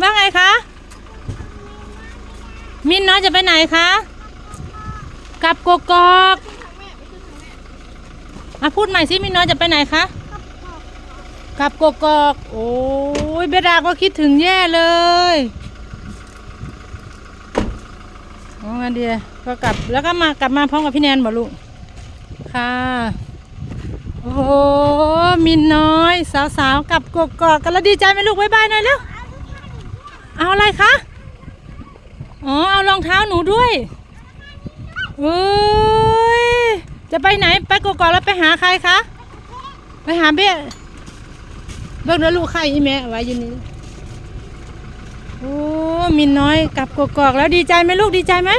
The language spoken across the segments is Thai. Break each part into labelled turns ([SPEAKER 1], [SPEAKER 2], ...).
[SPEAKER 1] ว่าไงคะ มินน้อยจะไปไหนคะกลับกกอกอะพูดใหม่สิมินน้อยจะไปไหนคะกลับกกอก โอ้ยเบดาก็คิดถึงแย่เลยอ๋องั้นเดียก็กลับแล้วก็มากลับมาพร้อมกับพี่แนนบ่ลูกค่ะ โอ้มินน้อย สาวๆกลับกกอกกันแล้วดีใจไหมลูกบ๊ายบายหน่อยเร็ว เอาอะไรคะ อ๋อ เอารองเท้าหนูด้วยเอ้ย จะไปไหน ไปกกอกแล้วไปหาใครคะ ไปหาเบี้ยเบิ่งแล้วลูกใครอีแม่ไว้อยินนี้โอ้มินน้อยกลับกกอกแล้วดีใจไหมลูกดีใจไหม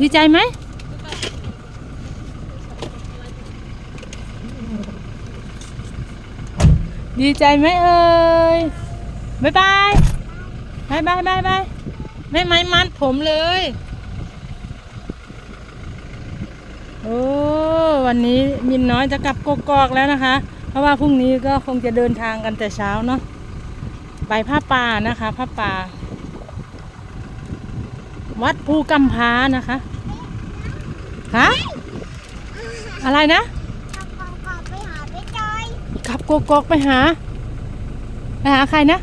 [SPEAKER 1] ดีใจไหมดีใจไหมเอ่ย บายบายบายบายบายบายไม่ไม้มัดผมเลย โอ้วันนี้มินน้อยจะกลับกกอกแล้วนะคะ เพราะว่าพรุ่งนี้ก็คงจะเดินทางกันแต่เช้าเนาะไปผ้าป่านะคะผ้าป่า วัดภูกำพร้านะคะฮะอะไรนะ
[SPEAKER 2] ขับกองกอบไปหาพี่จอย
[SPEAKER 1] ขับกกอกไปหาไปหาใครนะ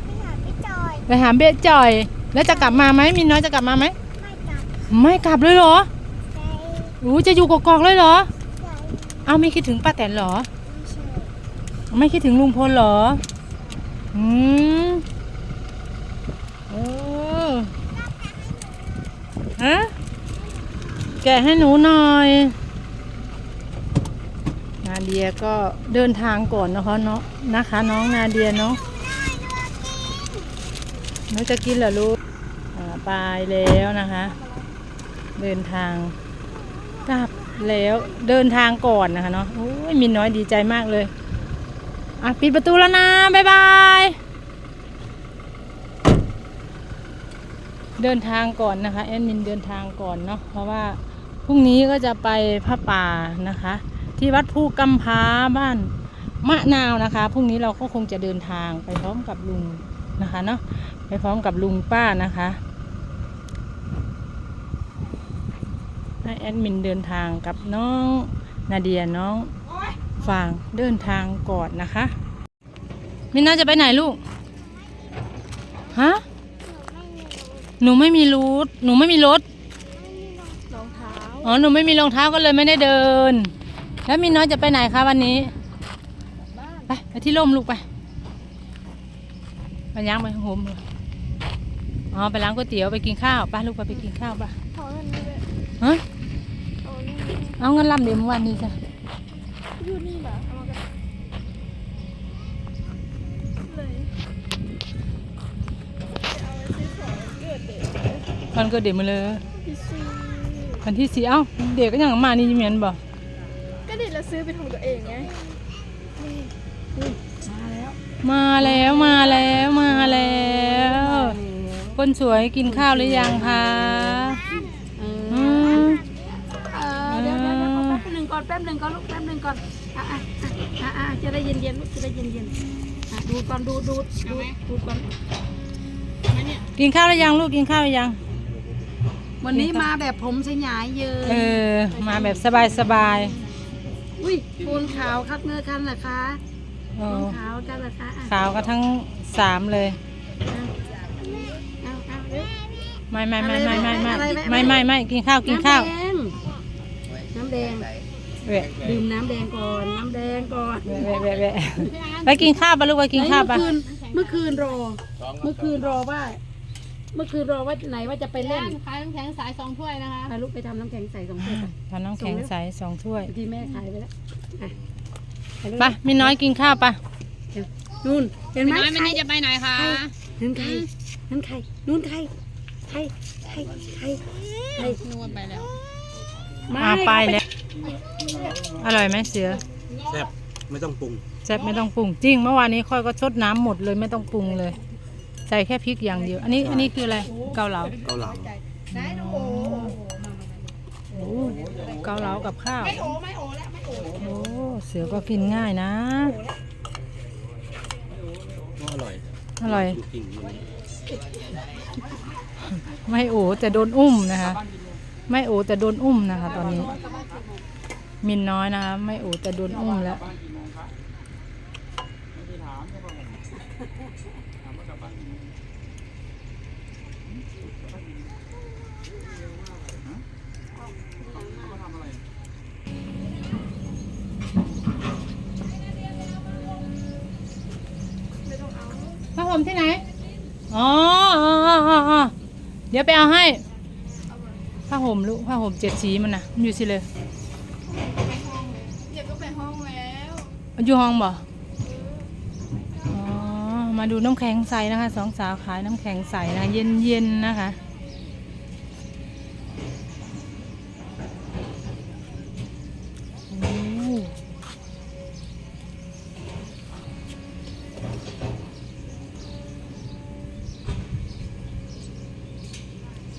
[SPEAKER 2] ไปหา
[SPEAKER 1] เบะจ่อย แล้วจะกลับมาไหมมินน้อยจะกลับมาไหม
[SPEAKER 2] ไม่กลับ
[SPEAKER 1] ไม่กลับเลยเหรอ
[SPEAKER 2] ใจ
[SPEAKER 1] อู้จะอยู่กอกเลยเหรอ เอาไม่คิดถึงป้าแตนเหรอ
[SPEAKER 2] ไม่ใช่
[SPEAKER 1] ไม่คิดถึงลุงพลเหรอ อืมโอ้ฮะ แกะให้หนูหน่อยนาเดียก็เดินทางก่อนนะคะเนาะนะคะ น้องนาเดียเนาะ หนูจะกินเหรอลูกอ่าไปแล้วนะคะ เดินทางกลับแล้วเดินทางก่อนนะคะเนาะโอ้ยมินน้อยดีใจมากเลยอะปิดประตูแล้วนะบ๊ายบายเดินทางก่อนนะคะแอดมินเดินทางก่อนเนาะเพราะว่าพรุ่งนี้ก็จะไปพระป่านะคะ ที่วัดภูกำพ้าบ้านมะนาวนะคะพรุ่งนี้เราก็คงจะเดินทางไปพร้อมกับลุง นะคะเนาะไปพร้อมกับลุงป้านะคะให้แอดมินเดินทางกับน้องนาเดียน้องฟางเดินทางก่อนนะคะมิน่าจะไปไหนลูกฮะหนูไม่มีรูทหนูไม่มีรถ
[SPEAKER 2] รองเท้า
[SPEAKER 1] อ๋อหนูไม่มีรองเท้าก็เลยไม่ได้เดิน แล้วมินน้อยจะไปไหนคะวันนี้ ไปไปที่ร่มลูกไป ไปย่างไปโฮมเลยอ๋อไปล้างก๋วยเตี๋ยวไปกินข้าวไป้าลูกไปไปกินข้าวไป่ะ
[SPEAKER 2] ขอเงินด้วย
[SPEAKER 1] ฮะ
[SPEAKER 2] ขอเงินด้วย
[SPEAKER 1] เอาเงินลำเดี๋ยวเมื่อวานนี้จ้ะ
[SPEAKER 2] อยู่นี่เหรอเอามากันเลยจะเอาไว้ซื้อของเกิดเด็ก
[SPEAKER 1] วันเกิดเด็กมาเลย
[SPEAKER 2] พี่ซื้อ
[SPEAKER 1] วันที่สี่เอ้าเด็กก็ยังมานี่อยิ้มเห็นบ่
[SPEAKER 2] ก็เด็กเราซื้อเป็นของตัวเองไง
[SPEAKER 1] มา
[SPEAKER 2] มาแล้ว
[SPEAKER 1] แล้วมาแล้วมาแล้วคนสวยกินข้าวหรือยังคะอืม
[SPEAKER 3] เออเดี๋ยวเดี๋ยวเดี๋ยวขอแป๊บหนึ่งก่อนแป๊บหนึ่งก่อนลูกแป๊บหนึ่งก่อนอะอะอะอะอะจะได้เย็นเย็นๆลูกจะได้เย็นเย็นๆอะดูก่อนดูดูดูดูก่อน
[SPEAKER 1] กินข้าวหรือยังลูกกินข้าวหรือยัง
[SPEAKER 3] วันนี้มาแบบผมสยายเย
[SPEAKER 1] เอ
[SPEAKER 3] อะ
[SPEAKER 1] อมาแบบสบายสบาย
[SPEAKER 3] อุ้ยโคนขาวคักเนื้อคันเหรอคะ
[SPEAKER 1] ๆโอ้
[SPEAKER 3] โคนขาวจังเหรอคะอะ
[SPEAKER 1] ขาวก็ทั้งสามเลย
[SPEAKER 3] เอาเอาเร็ว
[SPEAKER 1] ไม่ไม่ไม่ไม่ไม่ไม่
[SPEAKER 3] อะไรไหม
[SPEAKER 1] ไม่ไม่ไม่กินข้าวกินข้าว
[SPEAKER 3] น้ำแดงน้ำแดง
[SPEAKER 1] แวะ
[SPEAKER 3] ดื่มน้ำแดงก่อน น้ำแดงก่อน
[SPEAKER 1] แวะแวะแวะแวะไปกินข้าวปะลูกไปกินข้าวปะ
[SPEAKER 3] เมื่อคืนเมื่อคืนรอ เมื่อคืนรอว่า เมื่อคืนรอว่าไหนว่าจะไปเล่น
[SPEAKER 2] ขายน้ำแข็งสายสองถ้วยนะคะ
[SPEAKER 3] พาลูกไปทำน้ำแข็งใส่สองถ้วยไป
[SPEAKER 1] ทำน้ำแข็งใสสองถ้วย
[SPEAKER 3] บางทีแม่ขายไปแล้วอะ ไปลูก
[SPEAKER 1] ไปมีน้อยกินข้าวปะ
[SPEAKER 3] นู่นเห็นไหม
[SPEAKER 2] น้อยไม่นี่จะไปไหนคะ
[SPEAKER 3] นั่นใครนั่นใครนู่นใครใครใครใครใคร
[SPEAKER 2] นัวไปแล้ว
[SPEAKER 1] อ่าไปแล้วอร่อยไหมเสือ
[SPEAKER 4] แซ่บไม่ต้องปรุง
[SPEAKER 1] แซ่บไม่ต้องปรุงจริงเมื่อวานนี้ค่อยก็ชดน้ำหมดเลยไม่ต้องปรุงเลย ใส่แค่พริกอย่างเดียว อันนี้อันนี้คืออะไรเกาเหลา
[SPEAKER 4] เกาเหลา
[SPEAKER 1] โอ้เกาเหลากับข้าวโอ้ เสือก็กินง่ายนะ
[SPEAKER 4] ก็อร่อย
[SPEAKER 3] อร่อย
[SPEAKER 4] จริงๆมัน
[SPEAKER 3] ไม่โอแต่โดนอุ้มนะคะ ไม่โอแต่โดนอุ้มนะคะ ตอนนี้ มินน้อยนะคะ ไม่โอแต่โดนอุ้มแล้ว มที่ไหนอ๋ออ๋ออ๋ออ๋ออ๋อเดี๋ยวไปเอาให้ ผ้าห่มลูก ผ้าห่มเจ็ดสีมันนะมันอยู่สิเลย
[SPEAKER 1] เดี๋ยวก็ไปห้องแล้ว
[SPEAKER 3] มันอยู่ห้องบ่อ๋อมาดูน้ำแข็งใสนะคะสองสาวขายน้ำแข็งใสนะเย็นเย็นๆนะคะ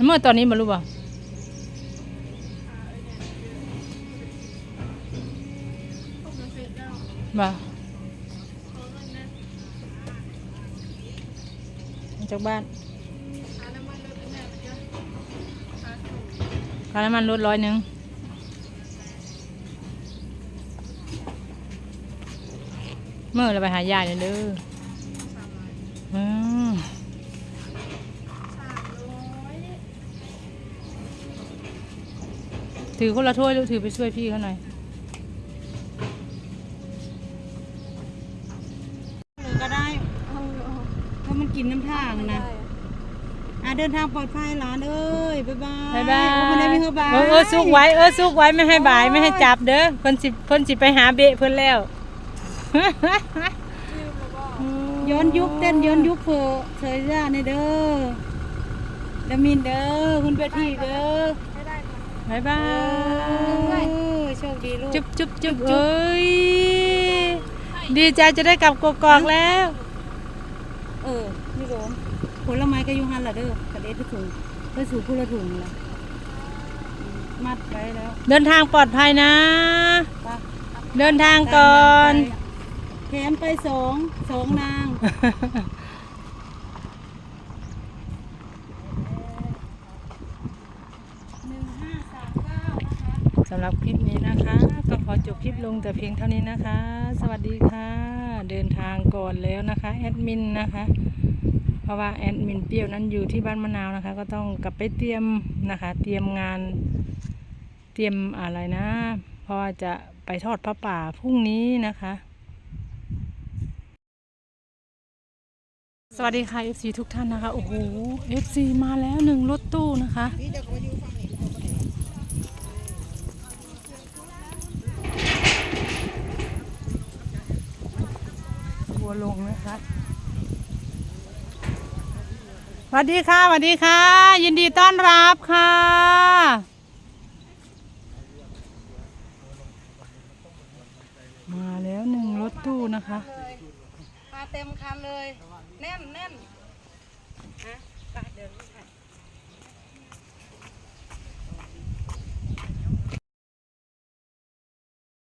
[SPEAKER 3] เมื่อตอนนี้มารู้ป่ะบ่มาจากบ้านค่าน้ำมันลดร้อยหนึ่งเมื่อเราไปหายายเลยเด้อม ถือคนละถ้วยลูกถือไปช่วยพี่เขาหน่อยก็ได้ถ้ามันกินน้ำทางนะ อะเดินทางปลอดภัยหลานเอ้ยบ๊ายบาย
[SPEAKER 1] บ๊ายบาย
[SPEAKER 3] โอ้คนได้ไม่เข้าบาย
[SPEAKER 1] เออเออสุกไว้เออสุกไว้ไม่ให้บายไม่ให้จับเด้อเพิ่นสิเพิ่นสิไปหาเบะเพิ่นแล้ว
[SPEAKER 3] ย้อนยุคเต้นย้อนยุคเพอเฉยจ้าในเด้อดามินเด้อคุณเบทีเด้อ บายบายโชคดีลูก
[SPEAKER 1] จุ๊บจุ๊บจุ๊บเอ้ยดีใจจะได้กลับกกอกแล้ว
[SPEAKER 3] เออพี่โรมผลไม้ก็อยูหันละเด้อกระเด็ดไปถุงไปสู่ผู้ละถุงละมัดไว้แล้ว
[SPEAKER 1] เดินทางปลอดภัยนะ
[SPEAKER 3] ไป
[SPEAKER 1] เดินทางก่อน
[SPEAKER 3] แถมไปสองสองนาง หนึ่ง สำ
[SPEAKER 1] หรับคลิปนี้นะคะ ก็ขอจบคลิปลงแต่เพียงเท่านี้นะคะ สวัสดีค่ะ เดินทางก่อนแล้วนะคะแอดมินนะคะ เพราะว่าแอดมินเปรี้ยวนั้นอยู่ที่บ้านมะนาวนะคะ ก็ต้องกลับไปเตรียมนะคะ เตรียมงาน เตรียมอะไรนะ เพราะว่าจะไปทอดพระป่าพรุ่งนี้นะคะ สวัสดีค่ะ FC ทุกท่านนะคะ โอ้โห FC มาแล้วหนึ่งรถตู้นะคะ วลงนะคะสวัสดีค่ะสวัสดีค่ะ ยินดีต้อนรับค่ะมาแล้วหนึ่งรถตู้นะคะ
[SPEAKER 3] มาเต็มคันเลย แน่นแน่นฮะเดินไป